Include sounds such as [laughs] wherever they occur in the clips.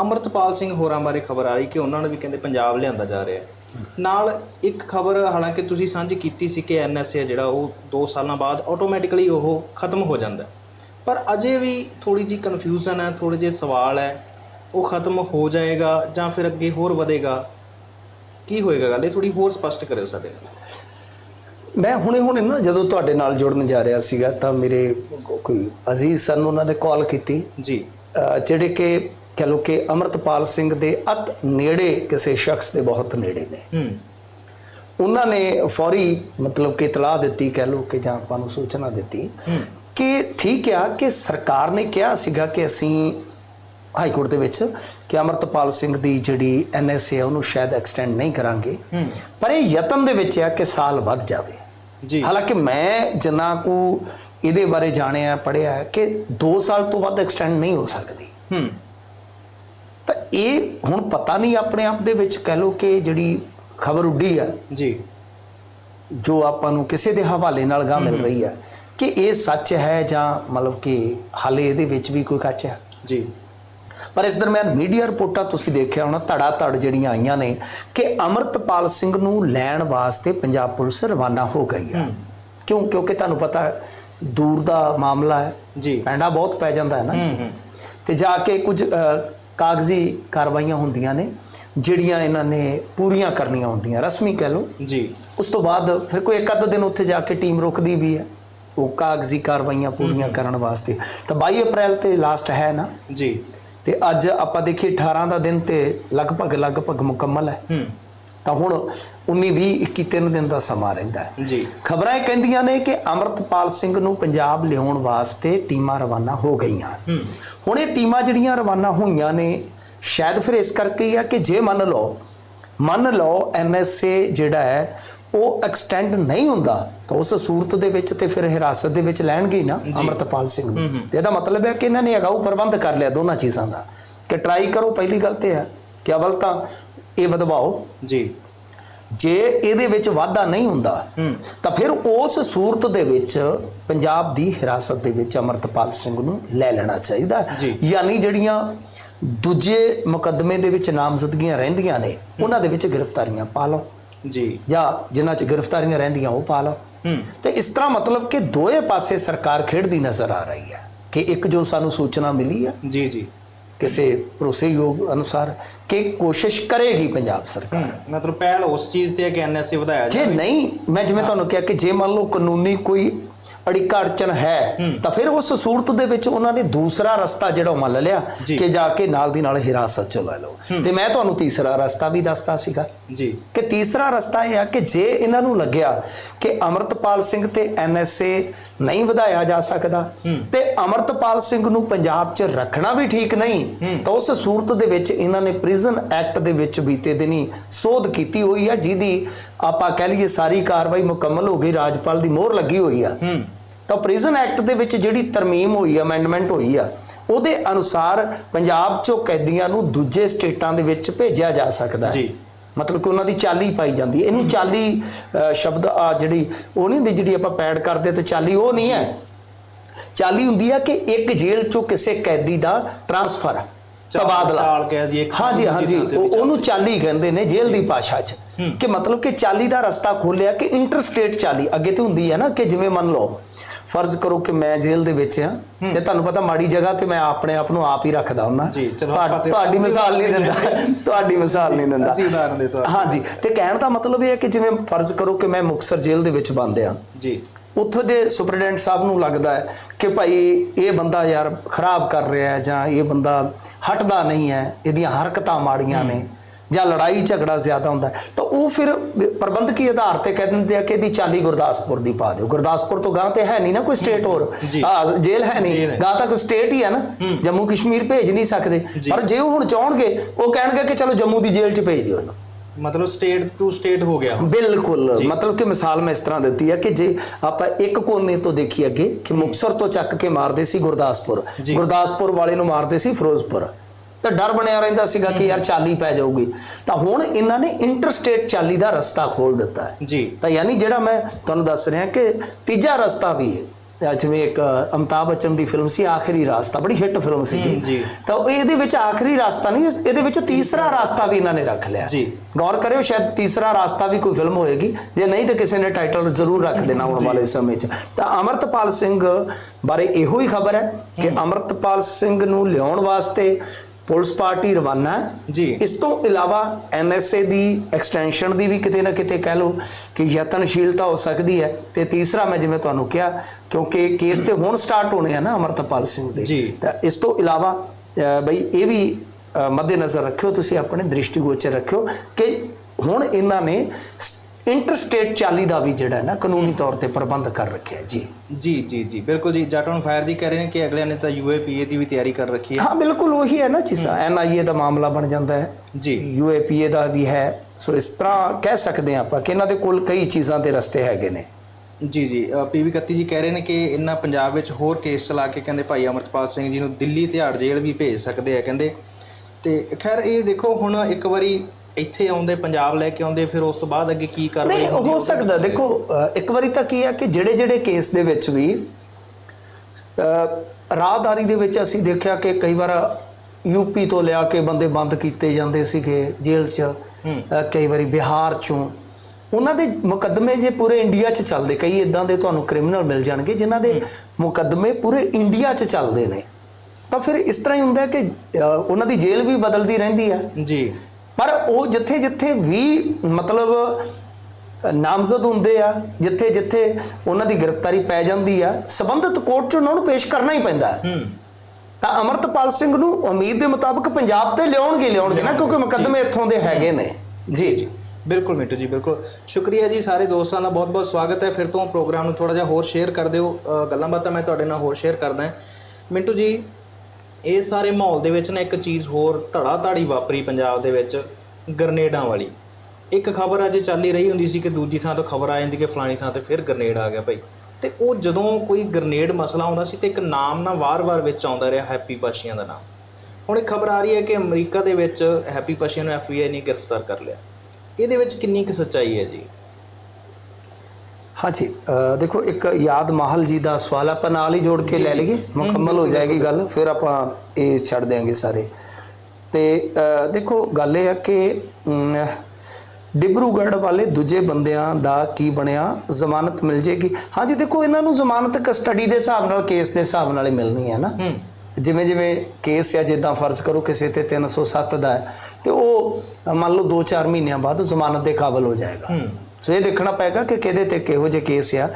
ਅਮਰਤਪਾਲ ਸਿੰਘ ਹੋਰਾਂ ਬਾਰੇ ਖਬਰ ਆ ਰਹੀ ਕਿ ਉਹਨਾਂ ਨੂੰ ਵੀ ਕਹਿੰਦੇ ਪੰਜਾਬ ਲਿਆਂਦਾ ਜਾ ਰਿਹਾ ਨਾਲ ਇੱਕ ਖਬਰ ਹਾਲਾਂਕਿ ਤੁਸੀਂ ਸਾਂਝੀ ਕੀਤੀ ਸੀ ਕਿ ਐਨਐਸਏ ਜਿਹੜਾ ਉਹ 2 ਸਾਲਾਂ ਬਾਅਦ ਆਟੋਮੈਟਿਕਲੀ ਉਹ ਖਤਮ ਹੋ ਜਾਂਦਾ। ਪਰ ਅਜੇ ਵੀ ਥੋੜੀ ਜੀ ਕਨਫਿਊਜ਼ਨ ਹੈ ਥੋੜੇ ਜਿਹੇ ਸਵਾਲ ਹੈ ਉਹ ਖਤਮ ਹੋ ਜਾਏਗਾ ਜਾਂ ਫਿਰ ਅੱਗੇ ਹੋਰ ਵਧੇਗਾ। ਕੀ ਹੋਏਗਾ ਗੱਲ? ਇਹ ਥੋੜੀ ਹੋਰ ਸਪਸ਼ਟ ਕਰਿਓ ਸਾਡੇ ਨਾਲ। ਮੈਂ ਹੁਣੇ ਹੁਣੇ ਨਾ ਜਦੋਂ ਤੁਹਾਡੇ ਨਾਲ ਜੁੜਨ ਜਾ ਰਿਹਾ ਸੀਗਾ ਤਾਂ ਮੇਰੇ ਕੋਈ ਅਜ਼ੀਜ਼ ਸਨ ਉਹਨਾਂ ਨੇ ਕਾਲ ਕੀਤੀ। ਜੀ। ਜਿਹੜੇ ਕਿ ਕਹ ਲੋ ਕਿ ਅਮਰਤਪਾਲ ਸਿੰਘ ਦੇ ਅਤ ਨੇੜੇ ਕਿਸੇ ਸ਼ਖਸ ਦੇ ਬਹੁਤ ਨੇੜੇ ਨੇ। ਹੂੰ। ਉਹਨਾਂ ਨੇ ਫੌਰੀ ਮਤਲਬ ਕਿ ਇਤਲਾਹ ਦਿੱਤੀ ਕਹਿ ਲੋ ਕਿ ਜਾਂ ਆਪਾਂ ਨੂੰ ਸੂਚਨਾ ਦਿੱਤੀ ਕਿ ਠੀਕ ਆ ਕਿ ਸਰਕਾਰ ਨੇ ਕਿਹਾ ਸੀਗਾ ਕਿ ਅਸੀਂ ਹਾਈ ਕੋਰਟ ਦੇ ਵਿੱਚ ਕਿ ਅਮਰਤਪਾਲ ਸਿੰਘ ਦੀ ਜਿਹੜੀ ਐਨਐਸਏ ਉਹਨੂੰ ਸ਼ਾਇਦ ਐਕਸਟੈਂਡ ਨਹੀਂ ਕਰਾਂਗੇ। ਪਰ ਇਹ ਯਤਨ ਦੇ ਵਿੱਚ ਆ ਕਿ ਸਾਲ ਵੱਧ ਜਾਵੇ। ਜੀ। ਹਾਲਾਂਕਿ ਮੈਂ ਜਿੰਨਾ ਕੁ ਇਹਦੇ ਬਾਰੇ ਜਾਣਿਆ ਪੜਿਆ ਕਿ 2 ਸਾਲ ਤੋਂ ਵੱਧ ਐਕਸਟੈਂਡ ਨਹੀਂ ਹੋ ਸਕਦੀ। ਹੂੰ। ਤਾਂ ਇਹ ਹੁਣ ਪਤਾ ਨਹੀਂ ਆਪਣੇ ਆਪ ਦੇ ਵਿੱਚ ਕਹਿ ਲੋ ਕਿ ਜਿਹੜੀ ਖਬਰ ਉੱਡੀ ਆ ਜੀ। ਜੋ ਆਪਾਂ ਨੂੰ ਕਿਸੇ ਦੇ ਹਵਾਲੇ ਨਾਲ ਗਾ ਮਿਲ ਰਹੀ ਹੈ ਕਿ ਇਹ ਸੱਚ ਹੈ ਜਾਂ ਮਤਲਬ ਕਿ ਹਾਲੇ ਇਹਦੇ ਵਿੱਚ ਵੀ ਕੋਈ ਕੱਚ ਹੈ ਜੀ। ਪਰ ਇਸ ਦਰਮਿਆਨ ਮੀਡੀਆ ਰਿਪੋਰਟਾਂ ਤੁਸੀਂ ਦੇਖਿਆ ਹੋਣਾ ਧੜਾ ਧੜ ਜਿਹੜੀਆਂ ਆਈਆਂ ਨੇ ਕਿ ਅਮਰਤਪਾਲ ਸਿੰਘ ਨੂੰ ਲੈਣ ਵਾਸਤੇ ਪੰਜਾਬ ਪੁਲਿਸ ਰਵਾਨਾ ਹੋ ਗਈ ਹੈ ਕਿਉਂ? ਕਿਉਂਕਿ ਤੁਹਾਨੂੰ ਪਤਾ ਦੂਰ ਦਾ ਮਾਮਲਾ ਹੈ। ਜੀ। ਪੈਂਡਾ ਬਹੁਤ ਪੈ ਜਾਂਦਾ ਹੈ ਨਾ। ਤੇ ਜਾ ਕੇ ਕੁਝ ਕਾਗਜ਼ੀ ਕਾਰਵਾਈਆਂ ਹੁੰਦੀਆਂ ਨੇ ਜਿਹੜੀਆਂ ਇਹਨਾਂ ਨੇ ਪੂਰੀਆਂ ਕਰਨੀਆਂ ਹੁੰਦੀਆਂ। ਰਸਮੀ ਕਹਿ ਲਓ। ਜੀ। ਉਸ ਤੋਂ ਬਾਅਦ ਫਿਰ ਕੋਈ ਇੱਕ ਅੱਧ ਦਿਨ ਉੱਥੇ ਜਾ ਕੇ ਟੀਮ ਰੁਕਦੀ ਵੀ ਹੈ। ਉਹ ਕਾਗਜ਼ੀ ਕਾਰਵਾਈਆਂ ਪੂਰੀਆਂ ਕਰਨ ਵਾਸਤੇ। ਤਾਂ 22 ਅਪ੍ਰੈਲ ਤੇ ਲਾਸਟ ਹੈ ਨਾ। ਜੀ। ਤੇ ਅੱਜ ਆਪਾਂ ਦੇਖੀਏ 18 ਦਾ ਦਿਨ ਤੇ ਲਗਭਗ ਲਗਭਗ ਮੁਕੰਮਲ ਹੈ। ਹੂੰ। ਤਾਂ ਹੁਣ 19 20 21 ਤਿੰਨ ਦਿਨ ਦਾ ਸਮਾਂ ਰਹਿੰਦਾ ਹੈ। ਜੀ। ਖਬਰਾਂ ਇਹ ਕਹਿੰਦੀਆਂ ਨੇ ਕਿ ਅਮਰਤਪਾਲ ਸਿੰਘ ਨੂੰ ਪੰਜਾਬ ਲਿਆਉਣ ਵਾਸਤੇ ਟੀਮਾਂ ਰਵਾਨਾ ਹੋ ਗਈਆਂ। ਹੁਣ ਇਹ ਟੀਮਾਂ ਜਿਹੜੀਆਂ ਰਵਾਨਾ ਹੋਈਆਂ ਨੇ ਸ਼ਾਇਦ ਫਿਰ ਇਸ ਕਰਕੇ ਹੀ ਆ ਕਿ ਜੇ ਮੰਨ ਲਓ ਮੰਨ ਲਓ ਐਨਐਸਏ ਜਿਹੜਾ ਹੈ ਉਹ ਐਕਸਟੈਂਡ ਨਹੀਂ ਹੁੰਦਾ ਤਾਂ ਉਸ ਸੂਰਤ ਦੇ ਵਿੱਚ ਤੇ ਫਿਰ ਹਿਰਾਸਤ ਦੇ ਵਿੱਚ ਲੈਣਗੇ ਨਾ ਅਮਰਤਪਾਲ ਸਿੰਘ ਨੂੰ। ਤੇ ਇਹਦਾ ਮਤਲਬ ਹੈ ਕਿ ਇਹਨਾਂ ਨੇ ਅਗਾਊ ਪ੍ਰਬੰਧ ਕਰ ਲਿਆ ਦੋਨਾਂ ਚੀਜ਼ਾਂ ਦਾ ਕਿ ਟਰਾਈ ਕਰੋ ਪਹਿਲੀ ਗੱਲ ਤੇ ਹੈ ਕਿ ਅਵਲ ਤਾਂ ਇਹ ਵਧਵਾਓ। ਜੀ। ਜੇ ਇਹਦੇ ਵਿੱਚ ਵਾਧਾ ਨਹੀਂ ਹੁੰਦਾ ਤਾਂ ਫਿਰ ਉਸ ਸੂਰਤ ਦੇ ਵਿੱਚ ਪੰਜਾਬ ਦੀ ਹਿਰਾਸਤ ਦੇ ਵਿੱਚ ਅਮਰਤਪਾਲ ਸਿੰਘ ਨੂੰ ਲੈ ਲੈਣਾ ਚਾਹੀਦਾ। ਯਾਨੀ ਜਿਹੜੀਆਂ ਦੂਜੇ ਮੁਕੱਦਮੇ ਦੇ ਵਿੱਚ ਨਾਮਜ਼ਦਗੀਆਂ ਰਹਿੰਦੀਆਂ ਨੇ ਉਹਨਾਂ ਦੇ ਵਿੱਚ ਗ੍ਰਿਫਤਾਰੀਆਂ ਪਾ ਲਓ। ਜੀ। ਜਾਂ ਜਿਨ੍ਹਾਂ 'ਚ ਗ੍ਰਿਫਤਾਰੀਆਂ ਰਹਿੰਦੀਆਂ ਉਹ ਪਾ ਲਓ। ਹੂੰ। ਤੇ ਇਸ ਤਰ੍ਹਾਂ ਮਤਲਬ ਕਿ ਦੋਏ ਪਾਸੇ ਸਰਕਾਰ ਖੇਡਦੀ ਨਜ਼ਰ ਆ ਰਹੀ ਹੈ ਕਿ ਇੱਕ ਜੋ ਸਾਨੂੰ ਸੂਚਨਾ ਮਿਲੀ ਹੈ ਜੀ ਜੀ। ਕਿਸੇ ਭਰੋਸੇਯੋਗ ਅਨੁਸਾਰ ਕਿ ਕੋਸ਼ਿਸ਼ ਕਰੇਗੀ ਪੰਜਾਬ ਸਰਕਾਰ। ਮਤਲਬ ਪਹਿਲ ਉਸ ਚੀਜ਼ ਤੇ ਹੈ ਕਿ ਐਨਐਸਏ ਵਧਾਇਆ ਜੇ ਨਹੀਂ ਮੈਂ ਜਿਵੇਂ ਤੁਹਾਨੂੰ ਕਿਹਾ ਕਿ ਜੇ ਮੰਨ ਲਓ ਕਾਨੂੰਨੀ ਕੋਈ ਅੜਿੱਕਾ ਅੜਚਨ ਹੈ। ਤਾਂ ਫਿਰ ਉਸ ਸੂਰਤ ਦੇ ਵਿੱਚ ਉਹਨਾਂ ਨੇ ਦੂਸਰਾ ਰਸਤਾ ਜਿਹੜਾ ਮੰਨ ਲਿਆ। ਕਿ ਜਾ ਕੇ ਨਾਲ ਦੀ ਨਾਲ ਹਿਰਾਸਤ ਚ ਲੈ ਲਓ। ਤੇ ਮੈਂ ਤੁਹਾਨੂੰ ਤੀਸਰਾ ਰਸਤਾ ਵੀ ਦੱਸਤਾ ਸੀਗਾ। ਜੀ। ਕਿ ਤੀਸਰਾ ਰਸਤਾ ਇਹ ਆ ਕਿ ਜੇ ਇਹਨਾਂ ਨੂੰ ਲੱਗਿਆ ਕਿ ਅਮਰਤਪਾਲ ਸਿੰਘ ਤੇ ਐਨਐਸਏ ਨਹੀਂ ਵਧਾਇਆ ਜਾ ਸਕਦਾ ਤੇ ਅਮਰਤਪਾਲ ਸਿੰਘ ਨੂੰ ਪੰਜਾਬ 'ਚ ਰੱਖਣਾ ਵੀ ਠੀਕ ਨਹੀਂ ਤਾਂ ਉਸ ਸੂਰਤ ਦੇ ਵਿੱਚ ਇਹਨਾਂ ਨੇ ਪ੍ਰਿਜ਼ਨ ਐਕਟ ਦੇ ਵਿੱਚ ਬੀਤੇ ਦਿਨੀ ਸੋਧ ਕੀਤੀ ਹੋਈ ਆ ਜਿਹਦੀ ਆਪਾਂ ਕਹਿ ਲਈਏ ਸਾਰੀ ਕਾਰਵਾਈ ਮੁਕੰਮਲ ਹੋ ਗਈ ਰਾਜਪਾਲ ਦੀ ਮੋਹਰ ਲੱਗੀ ਹੋਈ ਆ। ਤਾਂ ਪ੍ਰਿਜ਼ਨ ਐਕਟ ਦੇ ਵਿੱਚ ਜਿਹੜੀ ਤਰਮੀਮ ਹੋਈ ਆ ਅਮੈਂਡਮੈਂਟ ਹੋਈ ਆ ਉਹਦੇ ਅਨੁਸਾਰ ਪੰਜਾਬ 'ਚੋਂ ਕੈਦੀਆਂ ਨੂੰ ਦੂਜੇ ਸਟੇਟਾਂ ਦੇ ਵਿੱਚ ਭੇਜਿਆ ਜਾ ਸਕਦਾ ਹੈ। ਜੀ। ਮਤਲਬ ਕਿ ਉਹਨਾਂ ਦੀ ਚਾਲੀ ਪਾਈ ਜਾਂਦੀ ਹੈ। ਇਹਨੂੰ ਚਾਲੀ ਸ਼ਬਦ ਆ ਜਿਹੜੀ ਉਹ ਨਹੀਂ ਹੁੰਦੀ ਜਿਹੜੀ ਆਪਾਂ ਪੈਡ ਕਰਦੇ ਤੇ ਚਾਲੀ ਉਹ ਨਹੀਂ ਹੈ। ਚਾਲੀ ਹੁੰਦੀ ਹੈ ਕਿ ਇੱਕ ਜੇਲ੍ਹ ਚੋਂ ਕਿਸੇ ਕੈਦੀ ਦਾ ਟਰਾਂਸਫਰ ਤਬਾਦਲਾ। ਚਾਲ ਕਹਿ ਦਈਏ, ਇੱਕ ਹਾਂਜੀ ਹਾਂਜੀ। ਉਹਨੂੰ ਚਾਲੀ ਕਹਿੰਦੇ ਨੇ ਜੇਲ੍ਹ ਦੀ ਭਾਸ਼ਾ 'ਚ। ਕਿ ਮਤਲਬ ਕਿ ਚਾਲੀ ਦਾ ਰਸਤਾ ਖੋਲਿਆ ਕਿ ਇੰਟਰਸਟੇਟ ਚਾਲੀ ਅੱਗੇ ਤੇ ਹੁੰਦੀ ਹੈ ਨਾ ਕਿ ਜਿਵੇਂ ਮੰਨ ਲਓ ਫਰਜ਼ ਕਰੋ ਕਿ ਮੈਂ ਜੇਲ੍ਹ ਦੇ ਵਿੱਚ ਆ ਤੇ ਤੁਹਾਨੂੰ ਪਤਾ ਮਾੜੀ ਜਗ੍ਹਾ ਤੇ ਮੈਂ ਆਪਣੇ ਆਪ ਨੂੰ ਆਪ ਹੀ ਰੱਖਦਾ ਤੇ- ਤੁਹਾਡੀ ਮਿਸਾਲ ਨਹੀਂ ਦਿੰਦਾ। ਤੁਹਾਡੀ ਮਿਸਾਲ ਨਹੀਂ ਦਿੰਦਾ। ਅਸੀਂ ਉਦਾਹਰਨ ਦੇ ਤੌਰ। ਹਾਂਜੀ ਤੇ ਕਹਿਣ ਦਾ ਮਤਲਬ ਇਹ ਹੈ ਕਿ ਜਿਵੇਂ ਫਰਜ਼ ਕਰੋ ਕਿ ਮੈਂ ਮੁਕਸਰ ਜੇਲ੍ਹ ਦੇ ਵਿੱਚ ਬੰਦ ਆ ਜੀ। ਉੱਥੋਂ ਦੇ ਸੁਪਰਡੈਂਟ ਸਾਹਿਬ ਨੂੰ ਲੱਗਦਾ ਹੈ ਕਿ ਭਾਈ ਇਹ ਬੰਦਾ ਯਾਰ ਖਰਾਬ ਕਰ ਰਿਹਾ ਹੈ ਜਾਂ ਇਹ ਬੰਦਾ ਹਟਦਾ ਨਹੀਂ ਹੈ ਇਹਦੀਆਂ ਹਰਕਤਾਂ ਮਾੜੀਆਂ ਨੇ। ਜਾਂ ਲੜਾਈ ਝਗੜਾ ਜ਼ਿਆਦਾ ਹੁੰਦਾ ਤਾਂ ਉਹ ਫਿਰ ਪ੍ਰਬੰਧਕੀ ਆਧਾਰ ਤੇ ਕਹਿ ਦਿੰਦੇ ਆ ਕਿ ਇਹਦੀ ਚਾਲੀ ਗੁਰਦਾਸਪੁਰ ਦੀ ਪਾ ਦਿਓ। ਗੁਰਦਾਸਪੁਰ ਤੋਂ ਗਾਂ ਤੇ ਹੈ ਨਹੀਂ ਨਾ ਕੋਈ ਸਟੇਟ ਹੋਰ। ਹਾਂ ਜੇਲ੍ਹ ਹੈ ਨਹੀਂ। ਗਾਂ ਤਾਂ ਕੋਈ ਸਟੇਟ ਹੀ ਹੈ ਨਾ। ਜੰਮੂ ਕਸ਼ਮੀਰ ਭੇਜ ਨਹੀਂ ਸਕਦੇ। ਪਰ ਜੇ ਉਹ ਹੁਣ ਚਾਹਣਗੇ ਉਹ ਕਹਿਣਗੇ ਕਿ ਚਲੋ ਜੰਮੂ ਦੀ ਜੇਲ੍ਹ 'ਚ ਭੇਜ ਦਿਓ ਇਹਨੂੰ। ਮਤਲਬ ਸਟੇਟ ਟੂ ਸਟੇਟ ਹੋ ਗਿਆ। ਬਿਲਕੁਲ। ਮਤਲਬ ਕਿ ਮਿਸਾਲ ਮੈਂ ਇਸ ਤਰ੍ਹਾਂ ਦਿੱਤੀ ਹੈ ਕਿ ਜੇ ਆਪਾਂ ਇੱਕ ਕੋਨੇ ਤੋਂ ਦੇਖੀ ਅੱਗੇ ਕਿ ਮੁਕਸਰ ਤੋਂ ਚੱਕ ਕੇ ਮਾਰਦੇ ਸੀ ਗੁਰਦਾਸਪੁਰ। ਗੁਰਦਾਸਪੁਰ ਵਾਲੇ ਨੂੰ ਮਾਰਦੇ ਸੀ ਫਿਰੋਜ਼ਪੁਰ। ਤਾਂ ਡਰ ਬਣਿਆ ਰਹਿੰਦਾ ਸੀਗਾ ਕਿ ਯਾਰ ਚਾਲੀ ਪੈ ਜਾਊਗੀ। ਤਾਂ ਹੁਣ ਇਹਨਾਂ ਨੇ ਇੰਟਰਸਟੇਟ ਚਾਲੀ ਦਾ ਰਸਤਾ ਖੋਲ ਦਿੱਤਾ ਹੈ। ਜੀ। ਤਾਂ ਯਾਨੀ ਜਿਹੜਾ ਮੈਂ ਤੁਹਾਨੂੰ ਦੱਸ ਰਿਹਾ ਕਿ ਤੀਜਾ ਰਸਤਾ ਵੀ ਹੈ। ਜਿਵੇਂ ਇੱਕ ਅਮਿਤਾਭ ਬੱਚਨ ਦੀ ਫਿਲਮ ਸੀ ਆਖਰੀ ਰਾਸਤਾ ਬੜੀ ਹਿੱਟ ਫਿਲਮ ਸੀ ਜੀ। ਤਾਂ ਇਹਦੇ ਵਿੱਚ ਆਖਰੀ ਰਾਸਤਾ ਨਹੀਂ ਇਹਦੇ ਵਿੱਚ ਤੀਸਰਾ ਰਾਸਤਾ ਵੀ ਇਹਨਾਂ ਨੇ ਰੱਖ ਲਿਆ। ਜੀ। ਗੌਰ ਕਰਿਓ ਸ਼ਾਇਦ ਤੀਸਰਾ ਰਾਸਤਾ ਵੀ ਕੋਈ ਫਿਲਮ ਹੋਏਗੀ। ਜੇ ਨਹੀਂ ਤਾਂ ਕਿਸੇ ਨੇ ਟਾਈਟਲ ਜ਼ਰੂਰ ਰੱਖ ਦੇਣਾ ਆਉਣ ਵਾਲੇ ਸਮੇਂ 'ਚ। ਤਾਂ ਅਮਰਤਪਾਲ ਸਿੰਘ ਬਾਰੇ ਇਹੋ ਹੀ ਖਬਰ ਹੈ ਕਿ ਅਮਰਤਪਾਲ ਸਿੰਘ ਨੂੰ ਲਿਆਉਣ ਵਾਸਤੇ ਪੁਲਿਸ ਪਾਰਟੀ ਰਵਾਨਾ ਜੀ। ਇਸ ਤੋਂ ਇਲਾਵਾ ਐਨਐਸਏ ਦੀ ਐਕਸਟੈਂਸ਼ਨ ਦੀ ਵੀ ਕਿਤੇ ਨਾ ਕਿਤੇ ਕਹਿ ਲਓ ਕਿ ਯਤਨਸ਼ੀਲਤਾ ਹੋ ਸਕਦੀ ਹੈ ਤੇ ਤੀਸਰਾ ਮੈਂ ਜਿਵੇਂ ਤੁਹਾਨੂੰ ਕਿਹਾ ਕਿਉਂਕਿ ਕੇਸ ਤੇ ਹੁਣ ਸਟਾਰਟ ਹੋਣੇ ਆ ਨਾ ਅਮਰਤਪਾਲ ਸਿੰਘ ਦੇ ਜੀ। ਤਾਂ ਇਸ ਤੋਂ ਇਲਾਵਾ ਬਈ ਇਹ ਵੀ ਅ, ਮੱਦੇਨਜ਼ਰ ਰੱਖਿਓ ਤੁਸੀਂ ਆਪਣੇ ਦ੍ਰਿਸ਼ਟੀਗੋਚਰ ਰੱਖਿਓ ਕਿ ਹੁਣ ਇਹਨਾਂ ਨੇ ਇੰਟਰਸਟੇਟ ਚਾਲੀ ਦਾ ਵੀ ਜਿਹੜਾ ਨਾ ਕਾਨੂੰਨੀ ਤੌਰ ਤੇ ਪ੍ਰਬੰਧ ਕਰ ਰੱਖਿਆ ਜੀ। ਜੀ ਜੀ ਜੀ ਬਿਲਕੁਲ ਜੀ। ਜੱਟ ਔਨ ਫਾਇਰ ਜੀ ਕਹਿ ਰਹੇ ਨੇ ਕਿ ਅਗਲਿਆਂ ਨੇ ਤਾਂ ਯੂਏਪੀਏ ਦੀ ਵੀ ਤਿਆਰੀ ਕਰ ਰੱਖੀ ਹੈ। ਹਾਂ ਬਿਲਕੁਲ ਉਹੀ ਹੈ ਨਾ ਜਿਸਾ ਐਨਆਈਏ ਦਾ ਮਾਮਲਾ ਬਣ ਜਾਂਦਾ ਹੈ। ਜੀ। ਯੂਏਪੀਏ ਦਾ ਵੀ ਹੈ। ਸੋ ਇਸ ਤਰ੍ਹਾਂ ਕਹਿ ਸਕਦੇ ਹਾਂ ਆਪਾਂ ਕਿ ਇਹਨਾਂ ਦੇ ਕੋਲ ਕਈ ਚੀਜ਼ਾਂ ਦੇ ਰਸਤੇ ਹੈਗੇ ਨੇ। ਜੀ ਜੀ। ਪੀਵੀ 31 ਜੀ ਕਹਿ ਰਹੇ ਨੇ ਕਿ ਇਹਨਾਂ ਪੰਜਾਬ ਵਿੱਚ ਹੋਰ ਕੇਸ ਚਲਾ ਕੇ ਕਹਿੰਦੇ ਭਾਈ ਅਮਰਤਪਾਲ ਸਿੰਘ ਜੀ ਨੂੰ ਦਿੱਲੀ ਤਿਹਾੜ ਜੇਲ੍ਹ ਵੀ ਭੇਜ ਸਕਦੇ ਆ ਕਹਿੰਦੇ। ਤੇ ਖੈਰ ਇਹ ਦੇਖੋ ਹੁਣ ਇੱਕ ਵਾਰੀ ਇੱਥੇ ਆਉਂਦੇ ਪੰਜਾਬ ਲੈ ਕੇ ਆਉਂਦੇ ਫਿਰ ਉਸ ਤੋਂ ਬਾਅਦ ਅੱਗੇ ਕੀ ਕਾਰਵਾਈ ਨਹੀਂ ਹੋ ਸਕਦਾ। ਦੇਖੋ ਇੱਕ ਵਾਰੀ ਤਾਂ ਕੀ ਹੈ ਕਿ ਜਿਹੜੇ ਜਿਹੜੇ ਕੇਸ ਦੇ ਵਿੱਚ ਵੀ ਰਾਹਦਾਰੀ ਦੇ ਵਿੱਚ ਅਸੀਂ ਦੇਖਿਆ ਕਿ ਕਈ ਵਾਰ ਯੂਪੀ ਤੋਂ ਲਿਆ ਕੇ ਬੰਦੇ ਬੰਦ ਕੀਤੇ ਜਾਂਦੇ ਸੀਗੇ ਜੇਲ੍ਹ 'ਚ ਕਈ ਵਾਰੀ ਬਿਹਾਰ 'ਚੋਂ। ਉਹਨਾਂ ਦੇ ਮੁਕੱਦਮੇ ਜੇ ਪੂਰੇ ਇੰਡੀਆ 'ਚ ਚੱਲਦੇ ਕਈ ਇਦਾਂ ਦੇ ਤੁਹਾਨੂੰ ਕ੍ਰਿਮੀਨਲ ਮਿਲ ਜਾਣਗੇ ਜਿਨ੍ਹਾਂ ਦੇ ਮੁਕੱਦਮੇ ਪੂਰੇ ਇੰਡੀਆ 'ਚ ਚੱਲਦੇ ਨੇ। ਤਾਂ ਫਿਰ ਇਸ ਤਰ੍ਹਾਂ ਹੀ ਹੁੰਦਾ ਕਿ ਉਹਨਾਂ ਦੀ ਜੇਲ੍ਹ ਵੀ ਬਦਲਦੀ ਰਹਿੰਦੀ ਹੈ। ਜੀ। ਪਰ ਉਹ ਜਿੱਥੇ ਜਿੱਥੇ ਵੀ ਮਤਲਬ ਨਾਮਜ਼ਦ ਹੁੰਦੇ ਆ ਜਿੱਥੇ ਜਿੱਥੇ ਉਹਨਾਂ ਦੀ ਗ੍ਰਿਫਤਾਰੀ ਪੈ ਜਾਂਦੀ ਆ ਸਬੰਧਤ ਕੋਰਟ 'ਚ ਉਹਨਾਂ ਨੂੰ ਪੇਸ਼ ਕਰਨਾ ਹੀ ਪੈਂਦਾ। ਹੈ। ਤਾਂ ਅਮਰਤਪਾਲ ਸਿੰਘ ਨੂੰ ਉਮੀਦ ਦੇ ਮੁਤਾਬਕ ਪੰਜਾਬ ਤੇ ਲਿਆਉਣਗੇ ਲਿਆਉਣਗੇ ਨਾ ਕਿਉਂਕਿ ਮੁਕੱਦਮੇ ਇੱਥੋਂ ਦੇ ਹੈਗੇ ਨੇ। ਜੀ ਜੀ। ਬਿਲਕੁਲ ਮਿੰਟੂ ਜੀ ਬਿਲਕੁਲ। ਸ਼ੁਕਰੀਆ ਜੀ ਸਾਰੇ ਦੋਸਤਾਂ ਦਾ ਬਹੁਤ-ਬਹੁਤ ਸਵਾਗਤ ਹੈ। ਫਿਰ ਤੋਂ ਪ੍ਰੋਗਰਾਮ ਨੂੰ ਥੋੜਾ ਜਿਹਾ ਹੋਰ ਸ਼ੇਅਰ ਕਰ ਦਿਓ। ਗੱਲਾਂ ਬਾਤਾਂ ਮੈਂ ਤੁਹਾਡੇ ਨਾਲ ਹੋਰ ਸ਼ੇਅਰ ਕਰਦਾ ਹਾਂ। ਮਿੰਟੂ ਜੀ ਇਹ ਸਾਰੇ ਮਾਹੌਲ ਦੇ ਵਿੱਚ ਨਾ ਇੱਕ ਚੀਜ਼ ਹੋਰ ਧੜਾ ਧਾੜੀ ਵਾਪਰੀ ਪੰਜਾਬ ਦੇ ਵਿੱਚ, ਗਰਨੇਡਾਂ ਵਾਲੀ। ਇੱਕ ਖਬਰ ਅੱਜ ਚੱਲ ਹੀ ਰਹੀ ਹੁੰਦੀ ਸੀ ਕਿ ਦੂਜੀ ਥਾਂ ਤੋਂ ਖਬਰ ਆ ਜਾਂਦੀ ਕਿ ਫਲਾਣੀ ਥਾਂ ਤੇ ਫਿਰ ਗਰਨੇਡ ਆ ਗਿਆ ਭਾਈ। ਤੇ ਉਹ ਜਦੋਂ ਕੋਈ ਗਰਨੇਡ ਮਸਲਾ ਆਉਂਦਾ ਸੀ ਤੇ ਇੱਕ ਨਾਮ ਨਾ ਵਾਰ-ਵਾਰ ਵਿੱਚ ਆਉਂਦਾ ਰਿਹਾ, ਹੈਪੀ ਪਾਸ਼ੀਆਂ ਦਾ ਨਾਮ। ਹੁਣ ਇੱਕ ਖਬਰ ਆ ਰਹੀ ਹੈ ਕਿ ਅਮਰੀਕਾ ਦੇ ਵਿੱਚ ਹੈਪੀ ਪਾਸ਼ੀਆਂ ਨੂੰ ਐਫਬੀਆਈ ਨੇ ਗ੍ਰਿਫਤਾਰ ਕਰ ਲਿਆ। ਇਹਦੇ ਵਿੱਚ ਕਿੰਨੀ ਕੁ ਸੱਚਾਈ ਹੈ ਜੀ? ਹਾਂਜੀ ਦੇਖੋ ਇੱਕ ਯਾਦ ਮਾਹਲ ਜੀ ਦਾ ਸਵਾਲ ਆਪਾਂ ਨਾਲ ਹੀ ਜੋੜ ਕੇ ਲੈ ਲਈਏ ਮੁਕੰਮਲ ਹੋ ਜਾਏਗੀ ਗੱਲ ਫਿਰ ਆਪਾਂ ਇਹ ਛੱਡ ਦਿਆਂਗੇ ਸਾਰੇ। ਤੇ ਦੇਖੋ ਗੱਲ ਇਹ ਹੈ ਕਿ ਡਿਬਰੂਗੜ੍ਹ ਵਾਲੇ ਦੂਜੇ ਬੰਦਿਆਂ ਦਾ ਕੀ ਬਣਿਆ ਜ਼ਮਾਨਤ ਮਿਲ ਜੇਗੀ। ਹਾਂਜੀ ਦੇਖੋ ਇਹਨਾਂ ਨੂੰ ਜ਼ਮਾਨਤ ਕਸਟਡੀ ਦੇ ਹਿਸਾਬ ਨਾਲ ਕੇਸ ਦੇ ਹਿਸਾਬ ਨਾਲ ਹੀ ਮਿਲਣੀ ਹੈ ਨਾ। ਜਿਵੇਂ ਜਿਵੇਂ ਕੇਸ ਹੈ ਜਿੱਦਾਂ ਫਰਜ਼ ਕਰੋ ਕਿਸੇ ਤੇ 307 ਦਾ ਹੈ ਤੇ ਉਹ ਮੰਨ ਲਓ 2-4 ਮਹੀਨਿਆਂ ਬਾਅਦ ਜ਼ਮਾਨਤ ਦੇ ਕਾਬਲ ਹੋ ਜਾਏਗਾ। ਸੋ ਇਹ ਦੇਖਣਾ ਪਏਗਾ ਕਿ ਕਿਹਦੇ ਤੇ ਕਿਹੋ ਜਿਹੇ ਕੇਸ ਆ।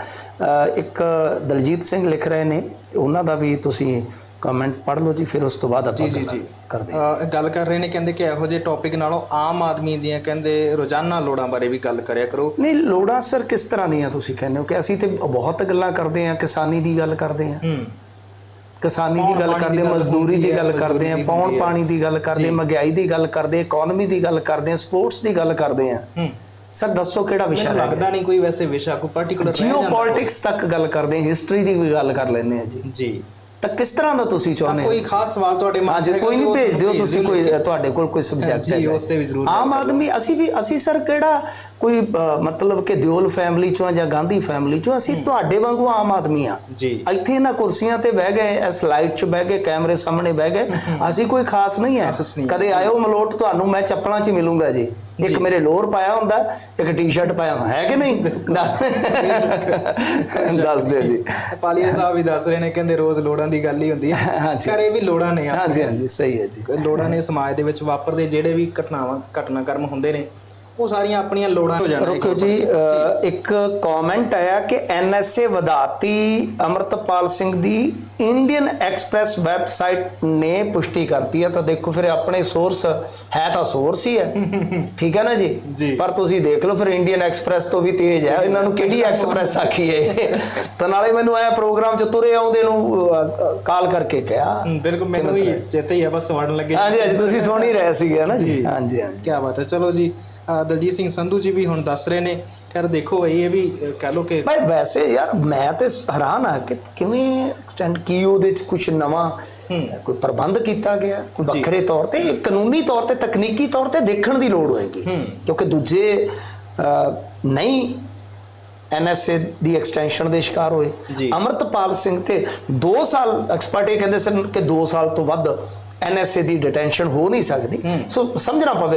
ਇੱਕ ਦਲਜੀਤ ਸਿੰਘ ਲਿਖ ਰਹੇ ਨੇ ਉਹਨਾਂ ਦਾ ਵੀ ਤੁਸੀਂ ਕਮੈਂਟ ਪੜ੍ਹ ਲਓ ਜੀ ਫਿਰ ਉਸ ਤੋਂ ਬਾਅਦ ਆਪਾਂ ਜੀ, ਜੀ। ਕਰਦੇ ਹਾਂ। ਗੱਲ ਕਰ ਰਹੇ ਨੇ ਕਹਿੰਦੇ ਕਿ ਇਹੋ ਜਿਹੇ ਟੌਪਿਕ ਨਾਲੋਂ ਆਮ ਆਦਮੀ ਦੀਆਂ ਕਹਿੰਦੇ ਰੋਜ਼ਾਨਾ ਲੋੜਾਂ ਬਾਰੇ ਵੀ ਗੱਲ ਕਰਿਆ ਕਰੋ। ਨਹੀਂ ਲੋੜਾਂ ਸਰ ਕਿਸ ਤਰ੍ਹਾਂ ਦੀਆਂ ਤੁਸੀਂ ਕਹਿੰਦੇ ਹੋ? ਕਿ ਅਸੀਂ ਤੇ ਬਹੁਤ ਗੱਲਾਂ ਕਰਦੇ ਹਾਂ ਕਿਸਾਨੀ ਦੀ ਗੱਲ ਕਰਦੇ ਹਾਂ। ਹੂੰ। ਕਿਸਾਨੀ ਦੀ ਗੱਲ ਕਰਦੇ ਮਜ਼ਦੂਰੀ ਦੀ ਗੱਲ ਕਰਦੇ ਮਜ਼ਦੂਰੀ ਪੌਣ। ਪਾਣੀ ਦੀ ਗੱਲ ਕਰਦੇ ਮਹਿੰਗਾਈ ਦੀ ਗੱਲ ਕਰਦੇ ਇਕਨੋਮੀ ਦੀ ਗੱਲ ਕਰਦੇ ਸਪੋਰਟਸ ਦੀ ਗੱਲ ਕਰਦੇ ਹੂੰ। ਸਰ ਦੱਸੋ ਕਿਹੜਾ ਵਿਸ਼ਾ ਮੈਨੂੰ ਹੈ ਲੱਗਦਾ ਨਹੀਂ ਕੋਈ ਵੈਸੇ ਵਿਸ਼ਾ ਕੋਈ ਪਾਰਟਿਕੂਲਰ ਜੀਓ ਪੋਲਿਟਿਕਸ ਤੱਕ ਗੱਲ ਕਰਦੇ ਹਾਂ ਹਿਸਟਰੀ ਦੀ ਵੀ ਗੱਲ ਕਰ ਲੈਂਦੇ ਹਾਂ ਜੀ। ਜੀ। ਤਾਂ ਕਿਸ ਤਰ੍ਹਾਂ ਦਾ ਤੁਸੀਂ ਚਾਹੁੰਦੇ ਹੋ? ਕੋਈ ਖਾਸ ਸਵਾਲ ਤੁਹਾਡੇ ਮਨ ਹਾਂ 'ਚ ਕੋਈ ਨਹੀਂ ਭੇਜ ਦਿਓ ਤੁਸੀਂ ਕੋਈ। ਤੁਹਾਡੇ ਕੋਲ ਕੋਈ ਸਬਜੈਕਟ ਜੀ, ਉਸ ਤੇ ਵੀ ਜ਼ਰੂਰ ਆਮ ਆਦਮੀ ਅਸੀਂ ਵੀ ਅਸੀਂ ਸਰ ਕਿਹੜਾ ਕੋਈ ਮਤਲਬ ਕਿ ਦਿਓਲ ਫੈਮਿਲੀ ਚੋਂ ਆ ਜਾਂ ਗਾਂਧੀ ਫੈਮਿਲੀ ਚੋਂ ਅਸੀਂ ਤੁਹਾਡੇ ਵਾਂਗੂ ਆਮ ਆਦਮੀ ਆ। ਜੀ। ਇੱਥੇ ਇਹਨਾਂ ਕੁਰਸੀਆਂ ਤੇ ਬਹਿ ਗਏ ਇਸ ਲਾਈਟ 'ਚ ਬਹਿ ਗਏ ਕੈਮਰੇ ਸਾਹਮਣੇ ਬਹਿ ਗਏ ਅਸੀਂ ਕੋਈ ਖਾਸ ਨਹੀਂ ਨਹੀਂ। ਕਦੇ ਆਇਓ ਮਲੋਟ ਤੁਹਾਨੂੰ ਮੈਂ ਚੱਪਲਾਂ 'ਚ ਮਿਲੂੰਗਾ ਜੀ। ਇੱਕ ਮੇਰੇ ਲੋਅਰ ਪਾਇਆ ਹੁੰਦਾ ਇੱਕ ਟੀ-ਸ਼ਰਟ ਪਾਇਆ ਹੁੰਦਾ। ਹੈ ਕਿ ਨਹੀਂ? ਦੱਸ- ਦਿਓ ਜੀ। ਪਾਲੀਆ ਸਾਹਿਬ ਵੀ ਦੱਸ ਰਹੇ ਨੇ ਕਹਿੰਦੇ ਰੋਜ਼ ਲੋੜਾਂ ਦੀ ਗੱਲ ਹੀ ਹੁੰਦੀ ਹੈ। ਘਰੇ ਵੀ ਲੋੜਾਂ ਨੇ ਆ ਹਾਂਜੀ ਹਾਂਜੀ ਸਹੀ ਹੈ ਜੀ। ਲੋੜਾਂ ਨੇ ਸਮਾਜ ਦੇ ਵਿੱਚ ਵਾਪਰਦੇ ਜਿਹੜੇ ਵੀ ਘਟਨਾਵਾਂ ਘਟਨਾਕ੍ਰਮ ਹੁੰਦੇ ਨੇ ਉਹ ਸਾਰੀਆਂ ਆਪਣੀਆਂ ਲੋੜਾਂ ਹੋ ਜਾਣਾ ਰੁਕੋ ਜੀ ਇੱਕ ਕਮੈਂਟ ਆਇਆ ਕਿ ਐਨਐਸਏ ਵਧਾਤੀ ਅਮਰਤਪਾਲ ਸਿੰਘ ਦੀ ਇੰਡੀਅਨ ਐਕਸਪ੍ਰੈਸ ਵੈਬਸਾਈਟ ਨੇ ਪੁਸ਼ਟੀ ਕਰਤੀ ਹੈ। ਤਾਂ ਦੇਖੋ ਫਿਰ ਆਪਣੇ ਸੋਰਸ ਹੈ ਤਾਂ ਸੋਰਸ ਹੀ ਹੈ। [laughs] ਠੀਕ ਹੈ ਨਾ ਜੀ। ਪਰ ਤੁਸੀਂ ਦੇਖ ਲਓ ਫਿਰ ਇੰਡੀਅਨ ਐਕਸਪ੍ਰੈਸ ਤੋਂ ਵੀ ਤੇਜ਼ ਹੈ। ਇਹਨਾਂ ਨੂੰ [laughs] ਕਿਹੜੀ ਐਕਸਪ੍ਰੈਸ ਆਖੀ ਹੈ? ਤਾਂ ਨਾਲੇ ਮੈਨੂੰ ਆਇਆ ਪ੍ਰੋਗਰਾਮ ਚ ਤੁਰੇ ਆਉਂਦੇ ਨੂੰ ਕਾਲ ਕਰਕੇ ਕਿਹਾ। ਬਿਲਕੁਲ ਮੈਨੂੰ ਵੀ ਚੇਤੇ ਹੀ ਆ ਬਸ ਵੜਨ ਲੱਗੇ। ਹਾਂਜੀ ਹਾਂਜੀ ਤੁਸੀਂ ਸੁਣ ਹੀ ਰਹੇ ਸੀਗੇ ਨਾ ਜੀ? ਹਾਂਜੀ ਹਾਂਜੀ। ਕੀ ਬਾਤ ਹੈ। ਚਲੋ ਜੀ ਦਲਜੀਤ ਸਿੰਘ ਸੰਧੂ ਜੀ ਵੀ ਹੁਣ ਦੱਸ ਰਹੇ ਨੇ। ਖੈਰ ਦੇਖੋ ਬਈ ਇਹ ਵੀ ਕਹਿ ਲੋ ਕਿ ਭਾਈ ਵੈਸੇ ਯਾਰ ਮੈਂ ਤੇ ਹੈਰਾਨ ਆ ਕਿ ਕਿਵੇਂ ਐਕਸਟੈਂਡ ਕੀ ਉਹਦੇ ਚ ਕੁਝ ਨਵਾਂ ਕੋਈ ਪ੍ਰਬੰਧ ਕੀਤਾ ਗਿਆ? ਕੋਈ ਵੱਖਰੇ ਤੌਰ ਤੇ ਕਾਨੂੰਨੀ ਤੌਰ ਤੇ ਤਕਨੀਕੀ ਤੌਰ ਤੇ ਦੇਖਣ ਦੀ ਲੋੜ ਹੋਏਗੀ। ਕਿਉਂਕਿ ਦੂਜੇ ਨਹੀਂ ਐਨਐਸਏ ਦੀ ਐਕਸਟੈਂਸ਼ਨ ਦੇ ਸ਼ਿਕਾਰ ਹੋਏ। ਅਮਰਤਪਾਲ ਸਿੰਘ ਤੇ 2 ਸਾਲ ਐਕਸਪਰਟ ਇਹ ਕਹਿੰਦੇ ਸਨ ਕਿ 2 ਸਾਲ ਤੋਂ ਵੱਧ ਐਨਐਸਏ ਦੀ ਡਿਟੈਂਸ਼ਨ ਹੋ ਨਹੀਂ ਸਕਦੀ। ਸੋ ਸਮਝਣਾ ਪਵੇ।